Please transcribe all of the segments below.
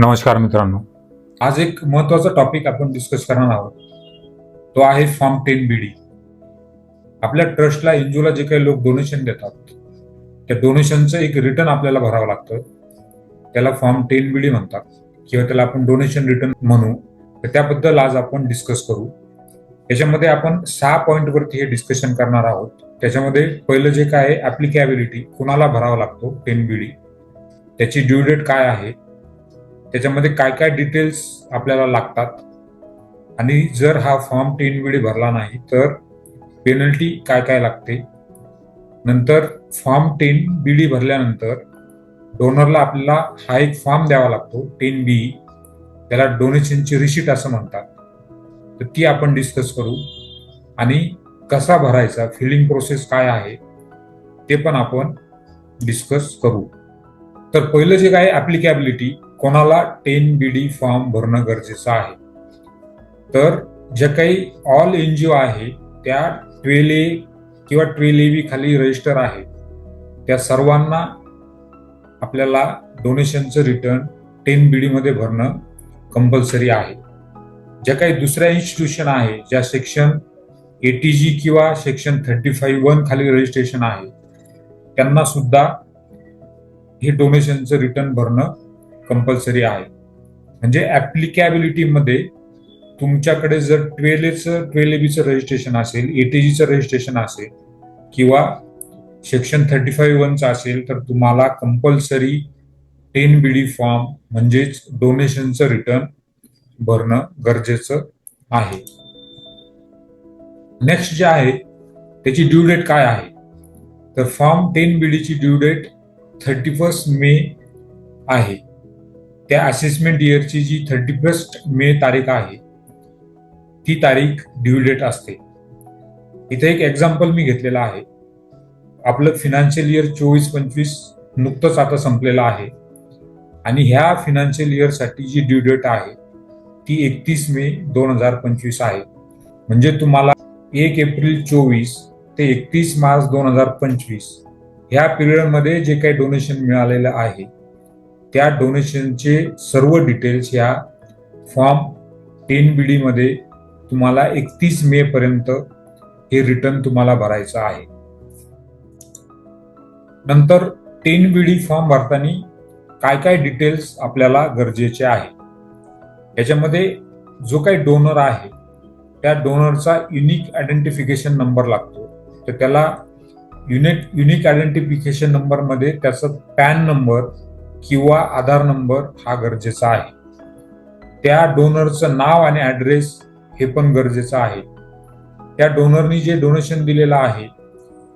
नमस्कार मित्रांनो. आज एक महत्त्वाचा टॉपिक आपण डिस्कस करणार आहोत. तो आहे फॉर्म टेन बी डी आपल्या ट्रस्टला एनजीओला जे काही लोक डोनेशन देतात त्या डोनेशनचं एक रिटर्न आपल्याला भरावं लागतं. त्याला फॉर्म टेन बी डी म्हणतात. किंवा त्याला आपण डोनेशन रिटर्न म्हणू. तर त्याबद्दल आज आपण डिस्कस करू. याच्यामध्ये आपण सहा पॉईंटवरती हे डिस्कशन करणार आहोत. त्याच्यामध्ये पहिलं जे काय आहे ऍप्लिकॅबिलिटी कुणाला भरावा लागतो टेन बी डी त्याची ड्यू डेट काय आहे? त्याच्यामध्ये काय काय डिटेल्स आपल्याला लागतात? आणि जर हा फॉर्म टेन वेळी भरला नाही तर पेनल्टी काय काय लागते? नंतर फॉर्म टेन बी डी भरल्यानंतर डोनरला आपल्याला हा एक फॉर्म द्यावा लागतो टेन बी त्याला डोनेशनची रिशीट असं म्हणतात. तर ती आपण डिस्कस करू. आणि कसा भरायचा फिलिंग प्रोसेस काय आहे ते पण आपण डिस्कस करू. तर पहिलं जे काय ऍप्लिकॅबिलिटी कोणाला टेन बी डी फॉर्म भरणं गरजेचं आहे. तर जे काही ऑल एन जी ओ आहे त्या ट्वेल ए किंवा ट्वेल ए बी खाली रजिस्टर आहे. त्या सर्वांना आपल्याला डोनेशनचं रिटर्न टेन बी डी मध्ये भरणं कंपल्सरी आहे. ज्या काही दुसऱ्या इन्स्टिट्यूशन आहे ज्या सेक्शन एटी जी किंवा सेक्शन थर्टी फाईव्ह वन खाली रजिस्ट्रेशन आहे त्यांना सुद्धा हे डोनेशनचं रिटर्न भरणं कंपल्सरी आहे. म्हणजे ऍप्लिकॅबिलिटी मध्ये तुमच्याकडे जर ट्वेलेचं ट्वेल बीचं रजिस्ट्रेशन असेल एटीजीचं रजिस्ट्रेशन असेल किंवा सेक्शन थर्टी फाईव्ह वनचं असेल तर तुम्हाला compulsory ten B D form म्हणजेच डोनेशनचं रिटर्न भरणं गरजेचं आहे. नेक्स्ट जे आहे त्याची ड्यू डेट काय आहे? तर form ten B डीची due date thirty first May आहे. त्या असेसमेंट इयरची जी थर्टी फर्स्ट मे तारीख आहे ती तारीख ड्यू डेट असते. इथे एक एक्झाम्पल मी घेतलेला आहे. आपलं फिनान्शियल इयर चोवीस पंचवीस नुकतंच आता संपलेलं आहे. आणि ह्या फिनान्शियल इयरसाठी जी ड्यू डेट आहे ती एकतीस मे दोन हजार पंचवीस आहे. म्हणजे तुम्हाला एक एप्रिल चोवीस ते एकतीस मार्च दोन हजार पंचवीस ह्या पिरियडमध्ये जे काही डोनेशन मिळालेलं आहे त्या डोनेशनचे सर्व डिटेल्स ह्या फॉर्म टेन बी डी मध्ये तुम्हाला एकतीस मे पर्यंत हे रिटर्न तुम्हाला भरायचं आहे. नंतर टेन बी डी फॉर्म भरताना काय काय डिटेल्स आपल्याला गरजेचे आहे? याच्यामध्ये जो काही डोनर आहे त्या डोनरचा युनिक आयडेंटिफिकेशन नंबर लागतो. तर त्याला युनिक युनिक आयडेंटिफिकेशन नंबरमध्ये त्याचं पॅन नंबर किंवा आधार नंबर हा गरजेचा आहे. त्या डोनरचं नाव आणि ॲड्रेस हे पण गरजेचं आहे. त्या डोनरनी जे डोनेशन दिलेलं आहे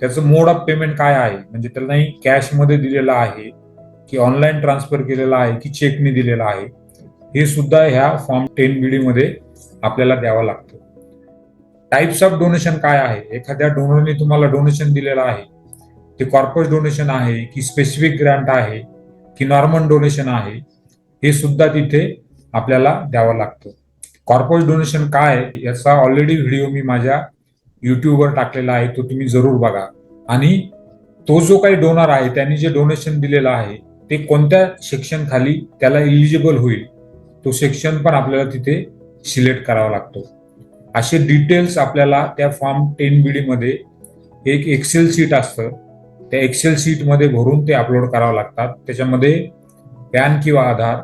त्याचं मोड ऑफ पेमेंट काय आहे? म्हणजे त्यांनाही कॅशमध्ये दिलेलं आहे की ऑनलाईन ट्रान्सफर केलेला आहे की चेकने दिलेला आहे हे सुद्धा ह्या फॉर्म टेन बी मध्ये आपल्याला द्यावं लागतं. टाइप्स ऑफ डोनेशन काय आहे? एखाद्या डोनरने तुम्हाला डोनेशन दिलेलं आहे. ते कॉर्पस डोनेशन आहे की स्पेसिफिक ग्रँट आहे की नॉर्मल डोनेशन आहे हे सुद्धा तिथे आपल्याला द्यावं लागतं. कॉर्पस डोनेशन काय आहे? याचा ऑलरेडी व्हिडिओ मी माझ्या युट्यूबवर टाकलेला आहे तो तुम्ही जरूर बघा. आणि तो जो काही डोनर आहे त्यांनी जे डोनेशन दिलेलं आहे ते कोणत्या सेक्शन खाली त्याला इलिजिबल होईल तो सेक्शन पण आपल्याला तिथे सिलेक्ट करावा लागतो. असे डिटेल्स आपल्याला त्या फॉर्म टेन बी डी मध्ये एक एक्सेल सीट असतं. त्या एक्सेल सीटमध्ये भरून ते अपलोड करावं लागतात. त्याच्यामध्ये पॅन किंवा आधार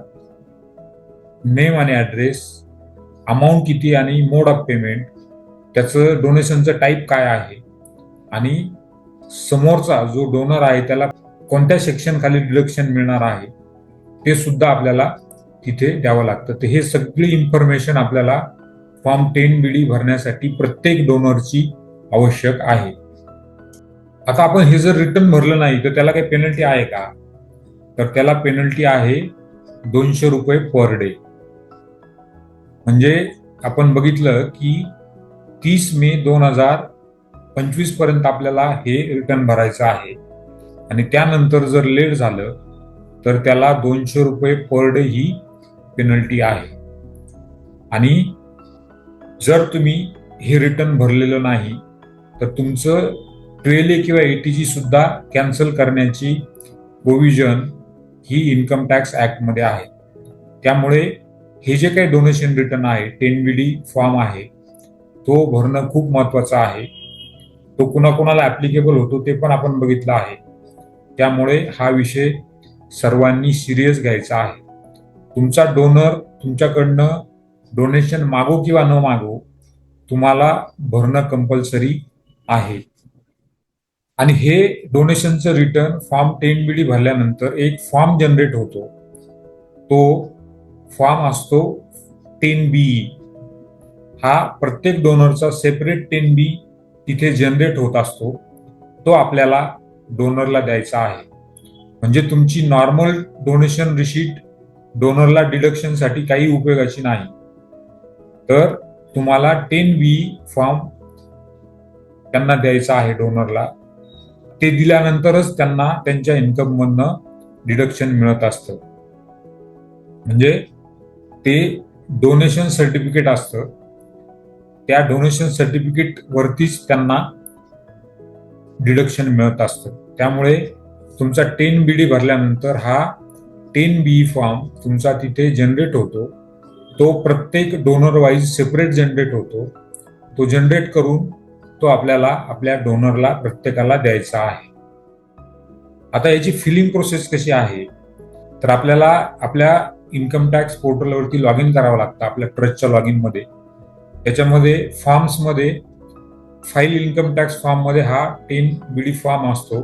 नेम आणि ऍड्रेस अमाऊंट किती आणि मोड ऑफ पेमेंट त्याचं डोनेशनचं टाईप काय आहे आणि समोरचा जो डोनर आहे त्याला कोणत्या सेक्शन खाली डिडक्शन मिळणार आहे ते सुद्धा आपल्याला तिथे द्यावं लागतं. तर हे सगळी इन्फॉर्मेशन आपल्याला फॉर्म टेन बी डी भरण्यासाठी प्रत्येक डोनरची आवश्यक आहे. आता आपण हे जर रिटर्न भरलं नाही तर त्याला काही पेनल्टी आहे का? तर त्याला पेनल्टी आहे दोनशे रुपये पर डे म्हणजे आपण बघितलं की तीस मे दोन हजार पंचवीसपर्यंत आपल्याला हे रिटर्न भरायचं आहे. आणि त्यानंतर जर लेट झालं तर त्याला दोनशे रुपये पर डे ही पेनल्टी आहे. आणि जर तुम्ही हे रिटर्न भरलेलं नाही तर तुमचं ट्वेल ए किंवा एटीजी सुद्धा कॅन्सल करण्याची प्रोव्हिजन ही इन्कम टॅक्स ऍक्टमध्ये आहे. त्यामुळे हे जे काही डोनेशन रिटर्न आहे टेन बी डी फॉर्म आहे तो भरणं खूप महत्त्वाचा आहे. तो कुणाकुणाला ऍप्लिकेबल होतो ते पण आपण बघितलं आहे. त्यामुळे हा विषय सर्वांनी सिरियस घ्यायचा आहे. तुमचा डोनर तुमच्याकडनं डोनेशन मागो किंवा न मागो तुम्हाला भरणं कंपल्सरी आहे. आणि हे डोनेशनचं return form ten B D भरल्यानंतर एक फॉर्म जनरेट होतो. तो फॉर्म असतो टेन बी हा प्रत्येक डोनरचा सेपरेट टेन बी तिथे जनरेट होत असतो. तो आपल्याला डोनरला द्यायचा आहे. म्हणजे तुमची नॉर्मल डोनेशन रिशीट डोनरला डिडक्शनसाठी काही उपयोगाची नाही. तर तुम्हाला टेन बी फॉर्म त्यांना द्यायचा आहे डोनरला ते दिल्यानंतरच त्यांना त्यांच्या इन्कम मधनं डिडक्शन मिळत असतं. म्हणजे ते डोनेशन सर्टिफिकेट असतं. त्या डोनेशन सर्टिफिकेट वरतीच त्यांना डिडक्शन मिळत असतं. त्यामुळे तुमचा टेन बी डी भरल्यानंतर हा टेन बी फॉर्म तुमचा तिथे जनरेट होतो. तो प्रत्येक डोनर वाईज सेपरेट जनरेट होतो. तो जनरेट करून तो आपल्याला आपल्या डोनरला प्रत्येकाला द्यायचा आहे. आता याची फिलिंग प्रोसेस कशी आहे? तर आपल्याला आपल्या इन्कम टॅक्स पोर्टलवरती लॉग इन करावं लागतं आपल्या ट्रस्टच्या लॉग इनमध्ये. त्याच्यामध्ये फॉर्म्समध्ये फाईल इन्कम टॅक्स फॉर्ममध्ये हा टेन बीडी फॉर्म असतो.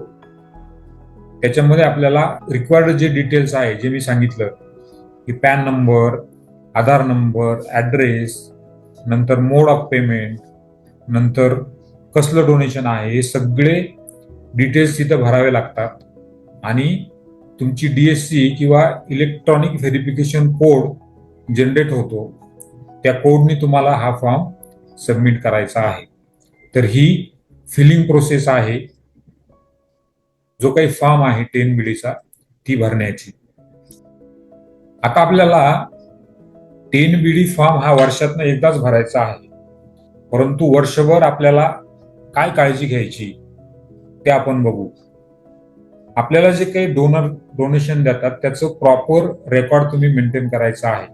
त्याच्यामध्ये आपल्याला रिक्वायर्ड जे डिटेल्स आहे जे मी सांगितलं की PAN number Aadhaar number address नंतर मोड ऑफ पेमेंट नंतर कसलं डोनेशन आहे हे सगळे डिटेल्स तिथं भरावे लागतात. आणि तुमची डीएससी किंवा इलेक्ट्रॉनिक व्हेरिफिकेशन कोड जनरेट होतो. त्या कोडनी तुम्हाला हा फॉर्म सबमिट करायचा आहे. तर ही फिलिंग प्रोसेस आहे. जो काही फॉर्म आहे टेन बीडीचा ती भरण्याची. आता आपल्याला टेन बीडी फॉर्म हा वर्षातनं एकदाच भरायचा आहे. परंतु वर्षभर आपल्याला काय काळजी घ्यायची ते आपण बघू. आपल्याला जे काही डोनर डोनेशन देतात त्याचं प्रॉपर रेकॉर्ड तुम्ही मेंटेन करायचं आहे.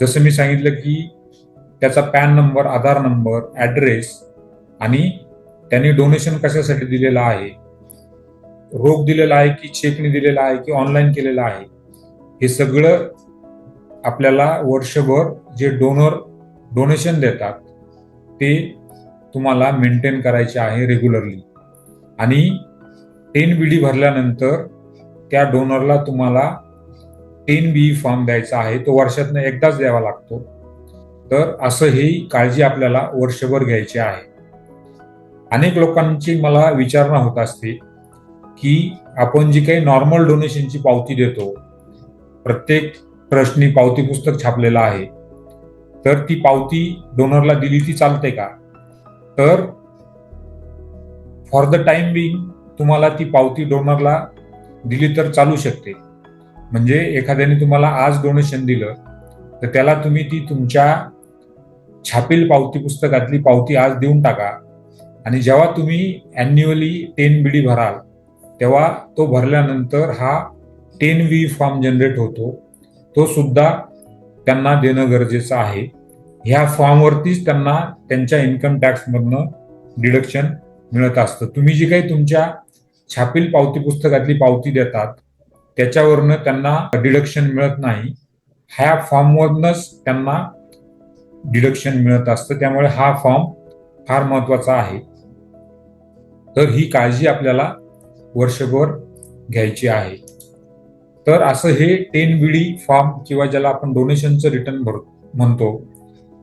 जसं मी सांगितलं की त्याचा PAN number Aadhaar number address आणि त्यांनी डोनेशन कशासाठी दिलेलं आहे रोख दिलेला आहे की चेकने दिलेला आहे की ऑनलाईन केलेला आहे हे सगळं आपल्याला वर्षभर जे डोनर डोनेशन देतात ते तुम्हाला मेंटेन करायचे आहे रेग्युलरली. आणि टेन बी डी भरल्यानंतर त्या डोनरला तुम्हाला टेन बी फॉर्म द्यायचा आहे तो वर्षातनं एकदाच द्यावा लागतो. तर असं ही काळजी आपल्याला वर्षभर घ्यायची आहे. अनेक लोकांची मला विचारणा होत असते की आपण जी काही नॉर्मल डोनेशनची पावती देतो प्रत्येक ट्रस्टनी पावती पुस्तक छापलेलं आहे. तर ती पावती डोनरला दिली ती चालते का? तर फॉर द टाइम बिंग तुम्हाला ती पावती डोनरला दिली तर चालू शकते. म्हणजे एखाद्याने तुम्हाला आज डोनेशन दिलं तर त्याला तुम्ही ती तुमच्या छापील पावती पुस्तकातली पावती आज देऊन टाका. आणि जेव्हा तुम्ही अॅन्युअली टेन बी डी भराल तेव्हा तो भरल्यानंतर हा टेन व्ही फॉर्म जनरेट होतो. तो सुद्धा त्यांना देणं गरजेचं आहे. ह्या फॉर्मवरतीच त्यांना त्यांच्या इन्कम टॅक्समधनं डिडक्शन मिळत असतं. तुम्ही जी काही तुमच्या छापील पावती पुस्तकातली पावती देतात त्याच्यावरनं त्यांना डिडक्शन मिळत नाही. ह्या फॉर्मवरनच त्यांना डिडक्शन मिळत असतं. त्यामुळे हा फॉर्म फार महत्त्वाचा आहे. तर ही काळजी आपल्याला वर्षभर घ्यायची आहे. तर असं हे टेन विडी फॉर्म किंवा ज्याला आपण डोनेशनचं रिटर्न भर म्हणतो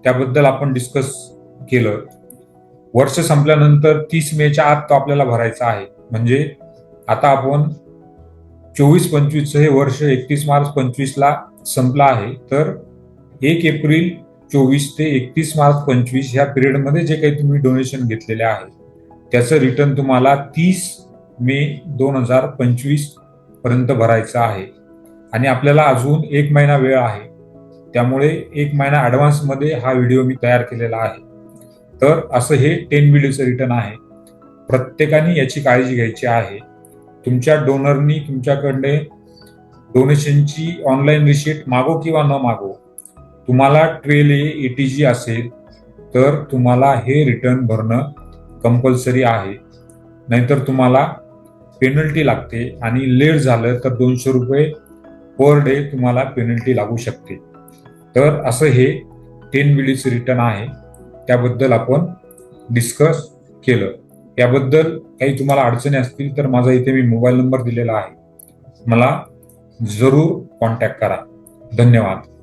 त्याबद्दल आपण डिस्कस केलं. वर्ष संपल्यानंतर तीस मेच्या आत तो आपल्याला भरायचा आहे. म्हणजे आता आपण चोवीस पंचवीस हे वर्ष एकतीस मार्च पंचवीसला संपला आहे. तर एक एप्रिल चोवीस ते एकतीस मार्च पंचवीस ह्या पिरियडमध्ये जे काही तुम्ही डोनेशन घेतलेले आहे त्याचं रिटर्न तुम्हाला तीस मे दोन हजार पंचवीस पर्यंत भरायचं आहे. आणि आपल्याला अजून एक महिना वेळ आहे. त्यामुळे एक महिना ॲडव्हान्समध्ये हा व्हिडिओ मी तयार केलेला आहे. तर असं हे टेन व्हिडिओचं रिटर्न आहे. प्रत्येकाने याची काळजी घ्यायची आहे. तुमच्या डोनरनी तुमच्याकडे डोनेशनची ऑनलाईन रिशीट मागो किंवा न मागो तुम्हाला ट्वेल ए एटी जी असेल तर तुम्हाला हे रिटर्न भरणं कंपल्सरी आहे. नाहीतर तुम्हाला पेनल्टी लागते आणि लेट झालं तर दोनशे रुपये पर डे तुम्हाला पेनल्टी लागू शकते. तर असं हे टेन विलीचं रिटर्न आहे. त्याबद्दल आपण डिस्कस केलं. याबद्दल काही तुम्हाला अडचणी असतील तर माझा इथे मी मोबाईल नंबर दिलेला आहे. मला जरूर कॉन्टॅक्ट करा. धन्यवाद.